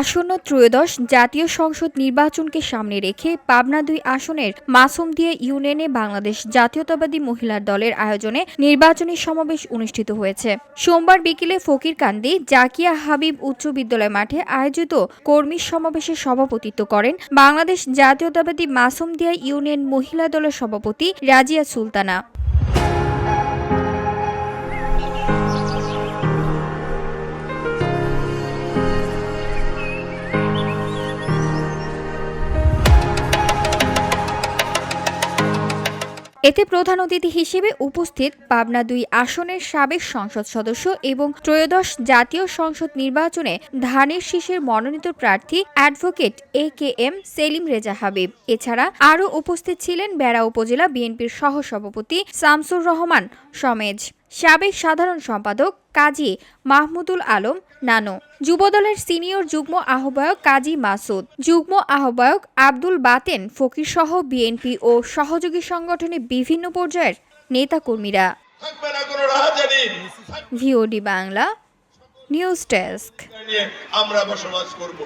আসন্ন ত্রয়োদশ জাতীয় সংসদ নির্বাচনকে সামনে রেখে পাবনা দুই আসনের মাসুম দিয়ে ইউনিয়নে বাংলাদেশ জাতীয়তাবাদী মহিলার দলের আয়োজনে নির্বাচনী সমাবেশ অনুষ্ঠিত হয়েছে। সোমবার বিকেলে ফকিরকান্দি জাকিয়া হাবিব উচ্চ বিদ্যালয় মাঠে আয়োজিত কর্মী সমাবেশে সভাপতিত্ব করেন বাংলাদেশ জাতীয়তাবাদী মাসুম দিয়া ইউনিয়ন মহিলা দলের সভাপতি রাজিয়া সুলতানা। এতে প্রধান অতিথি হিসেবে উপস্থিত পাবনা দুই আসনের সাবেক সংসদ সদস্য এবং ত্রয়োদশ জাতীয় সংসদ নির্বাচনে ধানের শীষের মনোনীত প্রার্থী advocate A K M Selim Reza Habib. এছাড়া আরও উপস্থিত ছিলেন বেড়া উপজেলা বিএনপির সহসভাপতি শামসুর রহমান সমেজ। সাবেক সাধারণ সম্পাদক কাজী মাহমুদুল আলম নানো যুবদলের সিনিয়র যুগ্ম আহ্বায়ক কাজী মাসুদ যুগ্ম আহ্বায়ক আব্দুল বাতেন ফকির সহ বিএনপি ও সহযোগী সংগঠনের বিভিন্ন পর্যায়ের নেতাকর্মীরা। VOD Bangla news desk. আমরা বসবাস করব।